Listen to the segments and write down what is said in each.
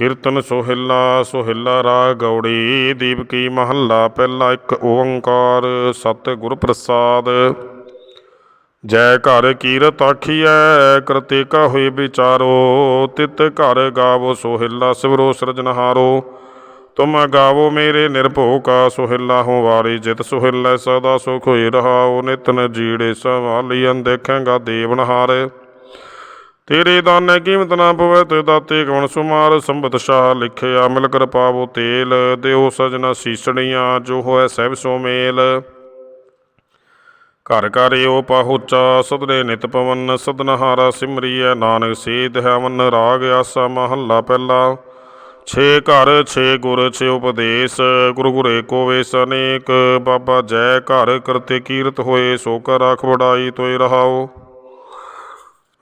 ਕੀਰਤਨ ਸੋਹਿਲਾ ਸੋਹਿਲਾ ਰਾਗ ਗੌੜੀ ਦੀਪਕੀ ਮਹੱਲਾ, ਪਹਿਲਾ ਇੱਕ ਓੰਕਾਰ ਸਤਿਗੁਰ ਪ੍ਰਸਾਦ ਜੈ ਘਰ ਕੀਰਤ ਆਖੀਐ ਕਰਤੇ ਕਾ ਹੋਏ ਵਿਚਾਰੋ, ਤਿਤ ਘਰ ਗਾਵੋ ਸੋਹਿਲਾ, ਸਿਵਰੋ ਸਿਰਜਨਹਾਰੋ ਤੁਮ ਗਾਵੋ ਮੇਰੇ ਨਿਰਭਉ ਕਾ ਸੋਹਿਲਾ ਹੋ ਵਾਰੀ ਜਿਤ ਸੋਹਿਲਾ, ਸਦਾ ਸੁਖ ਹੋਈ ਰਹਾਓ ਨਿਤਨ ਜੀੜੇ ਸਵਾਲੀਆਂ ਦੇਖੇਗਾ ਦੇਵਨਹਾਰ ਤੇਰੇ ਦਾਨੇ ਕੀਮਤ ਨਾ ਪਵੇ ਤੇ ਦਾਤੇ ਕਵਣ ਸੁਮਾਰ, ਸੰਬਤ ਸ਼ਾਹ ਲਿਖਿਆ ਮਿਲ ਕਰ ਪਾਵੋ ਤੇਲ ਦਿਓ ਸਜਣਾ ਸੀਸਣੀਆਂ, ਜੋ ਹੋਏ ਸਹਿਬ ਸੋ ਮੇਲ। ਘਰ ਘਰ ਓ ਪਾਹੁਚਾ ਸਦਨੇ ਨਿਤ ਪਵਨ ਸਦਨਹਾਰਾ ਸਿਮਰੀਐ, ਨਾਨਕ ਸੇਧ ਹੈ ਮਨ ਰਾਗ ਆਸਾ ਮਹੱਲਾ ਪਹਿਲਾ। ਛੇ ਘਰ, ਛੇ ਗੁਰ, ਛੇ ਉਪਦੇਸ਼, ਗੁਰੂ ਗੁਰੇ ਕੋ ਵੇਸ ਅਨੇਕ, ਬਾਬਾ ਜੈ ਘਰ ਕਰਤੇ ਕੀਰਤ ਹੋਏ, ਸੋ ਕਰ ਰਾਖ ਵਡਾਈ ਤੋਏ ਰਹਾਓ।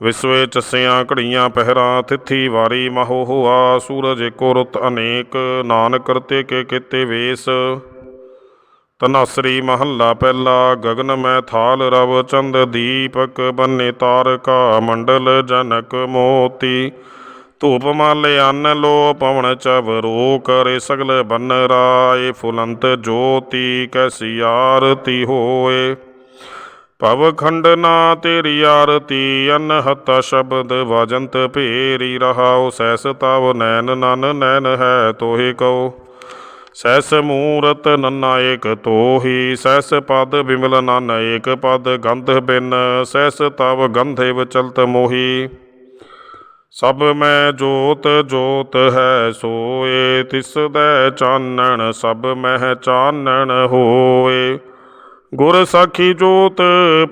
ਵਿਸਵੇ ਚਸਿਆਂ ਘੜੀਆਂ ਪਹਿਰਾਂ, ਤਿਥੀ ਵਾਰੀ ਮਹੋ ਹੋਆ, ਸੂਰਜ ਏਕੋ ਰੁੱਤ ਅਨੇਕ, ਨਾਨਕ ਕਰਤੇ ਕੇ ਕੀਤੇ ਵੇਸ। ਤਨਾਸਰੀ ਮਹੱਲਾ ਪਹਿਲਾ, ਗਗਨ ਮੈਂ ਥਾਲ ਰਵ ਚੰਦ ਦੀਪਕ, ਬੰਨੇ ਤਾਰਕਾ ਮੰਡਲ ਜਨਕ ਮੋਤੀ। ਧੂਪ ਮਾਲੇ ਅੰਨ ਲੋ ਪਵਨ ਚਵਰੋ ਕਰੇ ਸਗਲ ਬੰਨ ਰਾਏ ਫੁਲੰਤ ਜੋਤੀ, ਕੈਸੀ ਆਰਤੀ ਹੋਏ। ਭਵ ਖੰਡਨਾ ਤੇਰੀ ਆਰਤੀ, ਅਨਹਤ ਸ਼ਬਦ ਵਜੰਤ ਭੇਰੀ ਰਹਾਉ, ਸੈਸ ਤਵ ਨੈਨ ਨਨ ਨੈਨ ਹੈ ਤੋਹਿ ਕਉ। ਸੈਸ ਮੂਰਤ ਨੰਨਾ ਏਕ ਤੋਹੀ, ਸੈਸ ਪਦ ਬਿਮਲ ਨਨ ਏਕ ਪਦ ਗੰਧ ਬਿਨ, ਸੈਸ ਤਵ ਗੰਧੇ ਵਿਚਲਤ ਮੋਹੀ। ਸਭ ਮੈਂ ਜੋਤ ਜੋਤ ਹੈ ਸੋਏ, ਤਿਸ ਦੈ ਚਾਨਣ ਸਭ ਮਹਿ ਚਾਨਣ ਹੋਏ। ਗੁਰ ਸਾਖੀ ਜੋਤ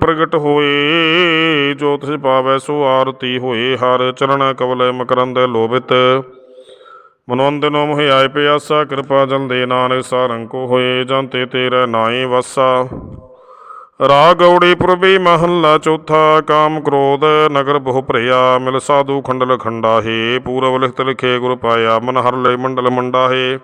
ਪ੍ਰਗਟ ਹੋਏ, ਜੋਤ ਸਿ ਪਾਵੈ ਸੋ ਆਰਤੀ ਹੋਏ, ਹਰ ਚਰਨ ਕਵਲ ਮਕਰੰਦ ਲੋਭਿਤ। ਮਨਵੰਦ ਨੋ ਮੋਹਿ ਆਏ ਪਿਆਸਾ, ਕਿਰਪਾ ਜਲ ਦੇ ਨਾਨਕ ਸਾਰੰਗ ਕੋ ਹੋਏ ਜੰਤੇ ਤੇਰਾ ਨਾਏ ਵਸਾ। ਰਾਗ ਗੌੜੀ ਪੁਰਬੀ ਮਹੱਲਾ ਚੌਥਾ, ਕਾਮ ਕ੍ਰੋਧ ਨਗਰ ਬਹੁ ਭਰਿਆ, ਮਿਲ ਸਾਧੂ ਖੰਡਲ ਖੰਡਾ ਹੈ ਪੂਰਬ ਲਿਖਤ ਲਿਖੇ ਗੁਰ ਪਾਇਆ ਮਨ ਹਰ ਲੈ ਮੰਡਲ ਮੰਡਾ ਹੈ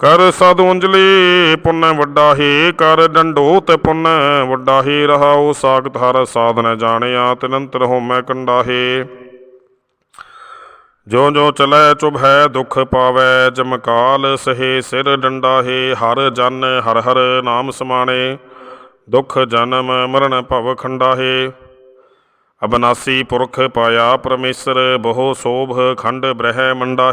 ਕਰ ਸਾਧੂ ਅੰਜਲੀ, ਪੁੰਨ ਵੱਡਾ ਹੀ, ਕਰ ਡੰਡੋਤ ਪੁੰਨ ਵੱਡਾ ਹੀ, ਰਹਾਉ ਸਾਖਤ ਹਰ ਸਾਧਨ ਜਾਣਿਆ, ਤਿਨੰਤਰ ਹੋਮੈ ਕੰਡਾ ਹੀ ਜੋ ਜੋ ਚਲੈ ਚੁਭ ਹੈ ਦੁਖ ਪਾਵੈ ਜਮਕਾਲ ਸਹੇ ਸਿਰ ਡੰਡਾ ਹਰ ਜਨ ਹਰ ਹਰ ਨਾਮ ਸਮਾਣੇ, ਦੁਖ ਜਨਮ ਮਰਨ ਭਵ ਖੰਡਾ ਅਬਨਾਸੀ ਪੁਰਖ ਪਾਇਆ ਪਰਮੇਸ਼ਰ, ਬਹੁ ਸੋਭ ਖੰਡ ਬ੍ਰਹਿ ਮੰਡਾ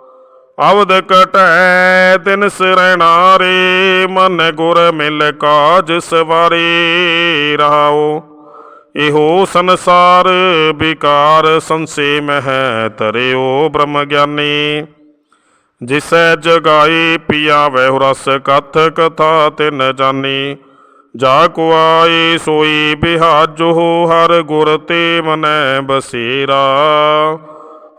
ਅਵਦ ਕਟੈ ਤਿਨ ਸਰਣਾਰੇ ਮਨ ਗੁਰ ਮਿਲ ਕਾਜ ਸਵਾਰੇ ਰਹਾਓ ਇਹੋ ਸੰਸਾਰ ਵਿਕਾਰ ਸੰਸੇ ਮਹਿ ਤਰਿਓ ਬ੍ਰਹਮ ਗਿਆਨੀ। ਜਿਸੈ ਜਗਾਈ ਪਿਆ ਵਹਿ ਰਸ ਕਥ ਕਥਾ ਤਿਨ ਜਾਨੀ। ਜਾ ਕੋ ਆਏ ਸੋਈ ਬਿਹਾਜੋ, ਹਰ ਗੁਰ ਤੇ ਮਨੈ ਬਸੇਰਾ।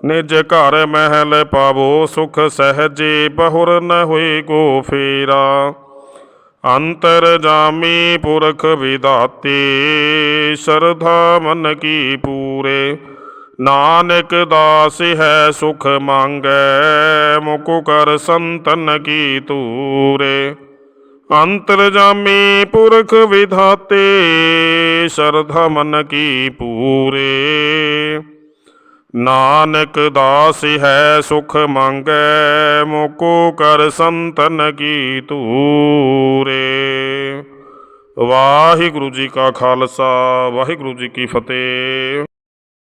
ਨਿਜ ਘਰ ਮਹਿਲ ਪਾਵੋ, ਸੁਖ ਸਹਜੇ ਬਹੁਰ ਨ ਹੋਏ ਕੋ ਫੇਰਾ। ਅੰਤਰ ਜਾਮੀ ਪੁਰਖ ਵਿਦਾਤੇ, ਸ਼ਰਧਾ ਮਨ ਕੀ ਪੂਰੇ। ਨਾਨਕ ਦਾਸ ਹੈ ਸੁਖ ਮੰਗੈ ਮੁਕੁ ਕਰ ਸੰਤਨ ਕੀ ਤੂਰੇ। ਅੰਤਰ ਜਾਮੀ ਪੁਰਖ ਵਿਧਾਤੇ ਸ਼ਰਧਾ ਮਨ ਕੀ ਪੂਰੇ। ਨਾਨਕ ਦਾਸ ਹੈ ਸੁਖ ਮੰਗੈ, ਮੋਕੋ ਕਰ ਸੰਤਨ ਕੀ ਤੂਰੇ ਵਾਹਿਗੁਰੂ ਜੀ ਕਾ ਖਾਲਸਾ, ਵਾਹਿਗੁਰੂ ਜੀ ਕੀ ਫਤਿਹ।